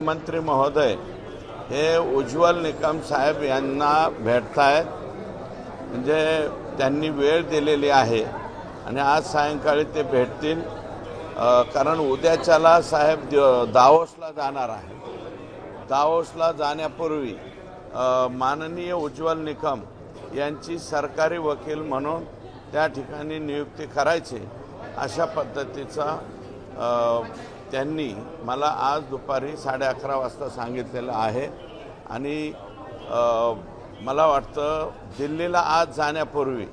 मंत्री महोदय हे उज्ज्वल निकम साहेब यांना भेटतायत म्हणजे त्यांनी वेळ दिलेली आहे आणि आज सायंकाळी ते भेटतील. कारण उद्याच्याला साहेब दावोसला दाओसला जाणार आहे. दाओसला जाण्यापूर्वी माननीय उज्ज्वल निकम यांची सरकारी वकील म्हणून त्या ठिकाणी नियुक्ती करायची अशा पद्धतीचा त्यांनी मला आज दुपारी साडे अकरा वाजता सांगितलेलं आहे. आणि मला वाटतं दिल्लीला आज जाण्यापूर्वी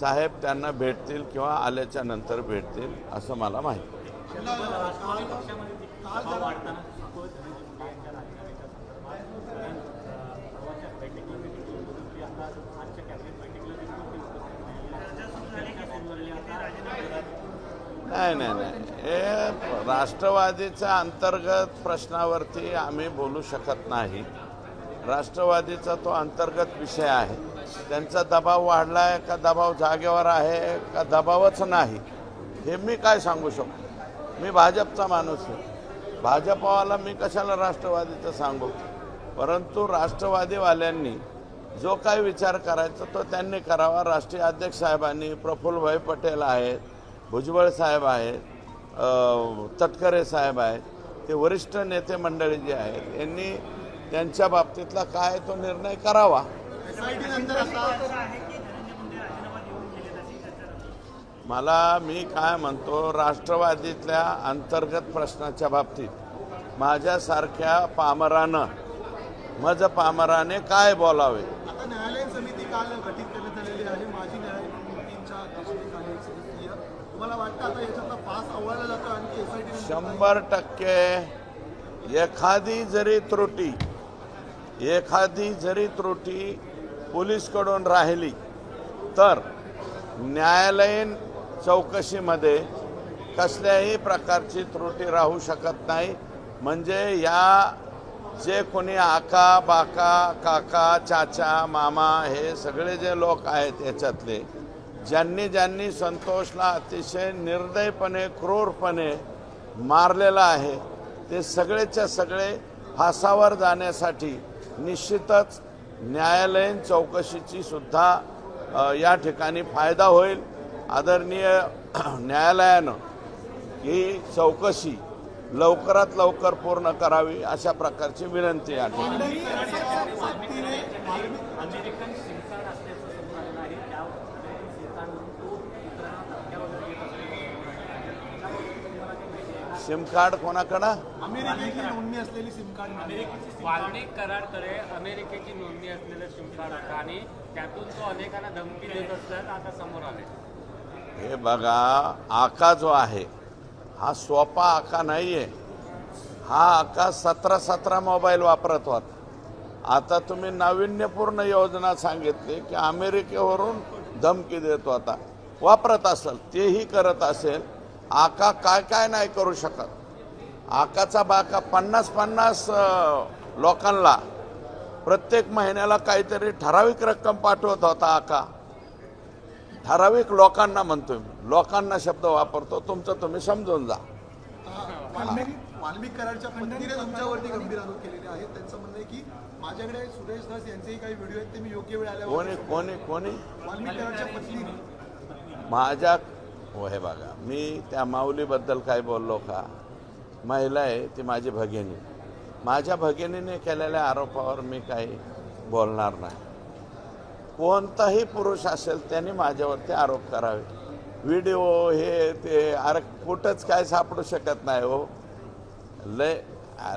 साहेब त्यांना भेटतील किंवा आल्याच्यानंतर भेटतील असं मला माहिती. नाही नाही नाही. हे राष्ट्रवादीच्या अंतर्गत प्रश्नावरती आम्ही बोलू शकत नाही. राष्ट्रवादीचा तो अंतर्गत विषय आहे. त्यांचा दबाव वाढला आहे का दबाव जागेवर आहे का दबावच नाही हे मी काय सांगू शकतो? मी भाजपचा माणूस आहे. भाजपवाला मी कशाला राष्ट्रवादीचं सांगू? परंतु राष्ट्रवादीवाल्यांनी जो काही विचार करायचा तो त्यांनी करावा. राष्ट्रीय अध्यक्ष साहेबांनी प्रफुल्लभाई पटेल आहेत भुजबळ साहेब आहेत तटकरे साहेब आहेत ते वरिष्ठ नेते मंडळी जे आहेत यांनी त्यांच्या बाबतीतला काय तो निर्णय करावा? मला मी काय म्हणतो राष्ट्रवादीतल्या अंतर्गत प्रश्नाच्या बाबतीत माझ्यासारख्या पामरानं मज पामराने काय बोलावे? आता न्यायालयीन समिती काल गठीत करण्यात आलेली आहे माजी न्यायमूर्तींच्या अध्यक्षतेखाली एक समिती आहे. तुम्हाला वाटतं आता याच्यातला पास आवळला जातो आणखी एसआयटी शंभर टक्के. एखादी जरी त्रुटी एखादी जरी त्रुटी पोलीसकडून राहिली तर न्यायालयीन चौकशीमध्ये कसल्याही प्रकारची त्रुटी राहू शकत नाही. म्हणजे या जे कोणी आका बाका काका चाचा मामा हे सगळे जे लोक आहेत याच्यातले ज्यांनी ज्यांनी संतोषला अतिशय निर्दयपणे क्रूरपणे मारलेला आहे ते सगळेच्या सगळे फासावर जाण्यासाठी निश्चितच न्यायालयीन चौकशीची सुद्धा या ठिकाणी फायदा होईल. आदरणीय न्यायालयानं ही चौकशी लवकरात लवकर पूर्ण करावी अशा प्रकारची विनंती आहे ठिकाणी अमेरिकन सिम कार्ड असल्याचं समोर आलेलं आहे त्या अमेरिकन सिम कार्डवरून तो इतरांना धमक्या वगैरे देत असतो त्याबद्दल तुम्हाला काही माहिती आहे सिम कार्ड कोणाकडं? अमेरिकेची नोंदणी असलेली सिम कार्ड वाल्मिक कराडकडे अमेरिकेची नोंदणी असलेलं सिम कार्ड होतं आणि त्यातून तो अनेकांना धमकी देत असल्याचं आता समोर आले हे बघा आका जो आहे हा सोपा आका नाही आहे हा आका सतरा सतरा मोबाईल वापरत होता. आता तुम्ही नाविन्यपूर्ण योजना सांगितली की अमेरिकेवरून धमकी देत होता. वापरत असेल तेही करत असेल आका काय काय नाही करू शकत. आकाचा बाका पन्नास पन्नास लोकांना प्रत्येक महिन्याला काहीतरी ठराविक रक्कम पाठवत होता आका. ठराविक लोकांना म्हणतोय मी. लोकांना शब्द वापरतो. तुमचं तुम्ही समजून जा. कराडच्या पत्नीने तुमच्यावरती गंभीर आरोप केलेले आहेत. त्यांचं म्हणणं आहे की माझ्याकडे सुरेश धस यांचेही काही व्हिडिओ आहेत ते मी योग्य वेळ आल्यावर कोणी कोणी कोणी? वाल्मिक कराडच्या पत्नीने माझ्या हो हे बघा. मी त्या माऊलीबद्दल काय बोललो का? महिला आहे ती माझी भगिनी. माझ्या भगिनीने केलेल्या आरोपावर मी काही बोलणार नाही. कोणताही पुरुष असेल त्यांनी माझ्यावरती आरोप करावे. व्हिडिओ हे ते अरे कुठंच काय सापडू शकत नाही हो. लय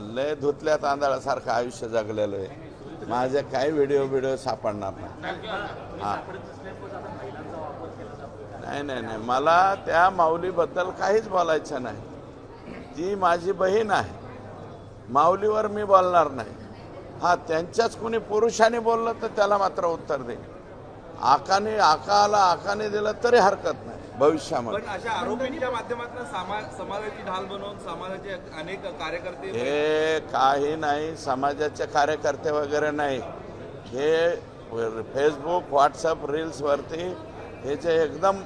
लय धुतल्या तांदळासारखं आयुष्य जगलेलं आहे. माझे काही व्हिडिओ व्हिडिओ सापडणार नाही. हां. नाही नाही नाही. मला त्या माऊलीबद्दल काहीच बोलायचं नाही. ती माझी बहीण आहे माऊलीवर मी बोलणार नाही. हा त्यांच्याच कुणी पुरुषाने बोललं तर त्याला मात्र उत्तर दे. आकाने आकाला आकाने दिलं तरी हरकत नाही भविष्यामध्ये. पण अशा आरोपींच्या माध्यमातून समाज समाजाची ढाल बनवून समाजाचे अनेक कार्यकर्ते हे काही नाही समाजाचे कार्यकर्ते वगैरे नाही. हे फेसबुक व्हॉट्सअप रील्सवरती हे जे एकदम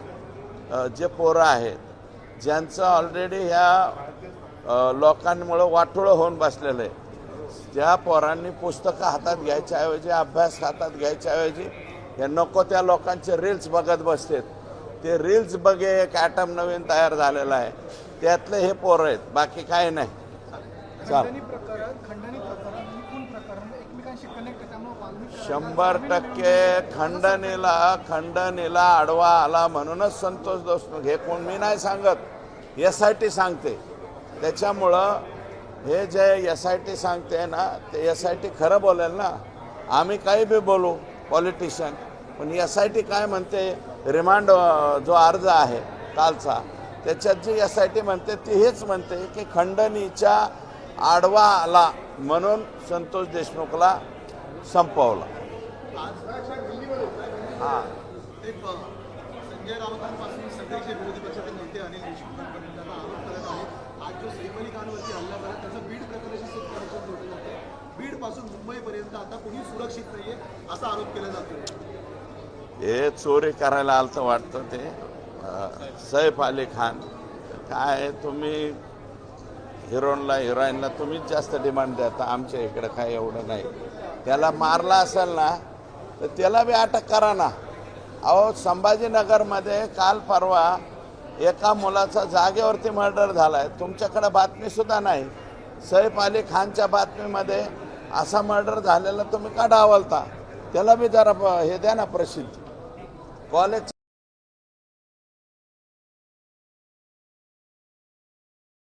जे पोरं आहेत ज्यांचं ऑलरेडी ह्या लोकांमुळं वाटोळं होऊन बसलेलं आहे ज्या पोरांनी पुस्तकं हातात घ्यायच्याऐवजी अभ्यास हातात घ्यायच्याऐवजी हे नको त्या लोकांचे रील्स बघत बसतात ते रील्स बघे एक ॲटम नवीन तयार झालेला आहे. त्यातले हे पोरं आहेत बाकी काही नाही. शंभर टक्के खंडणीला खंडणीला आडवा आला म्हणूनच संतोष देशमुख हे कोण मी नाही सांगत. एस आय टी सांगते. त्याच्यामुळं हे जे एस आय टी सांगते ना ते एस आय टी खरं बोलेल ना. आम्ही काही बी बोलू पॉलिटिशियन पण एस आय टी काय म्हणते रिमांड जो अर्ज आहे कालचा त्याच्यात जी एस आय टी म्हणते ती हेच म्हणते की खंडणीच्या आडवा आला म्हणून संतोष देशमुखला संपवला. हां. मुंबईपर्यंत आता सुरक्षित असा आरोप केला जातो हे चोरी करायला आलं वाटतं ते. सैफ अली खान काय तुम्ही हिरोनला हिरोईनला तुम्हीच जास्त डिमांड द्या आमच्या इकडं काय एवढं नाही. त्याला मारला असेल ना तर त्याला बी अटक करा ना. अहो संभाजीनगरमध्ये काल परवा एका मुलाचा जागेवरती मर्डर झाला आहे तुमच्याकडं बातमीसुद्धा नाही. सैफ अली खानच्या बातमीमध्ये असा मर्डर झालेला तुम्ही का डावलता त्याला बी जरा ब- हे द्या ना प्रसिद्ध. कॉलेज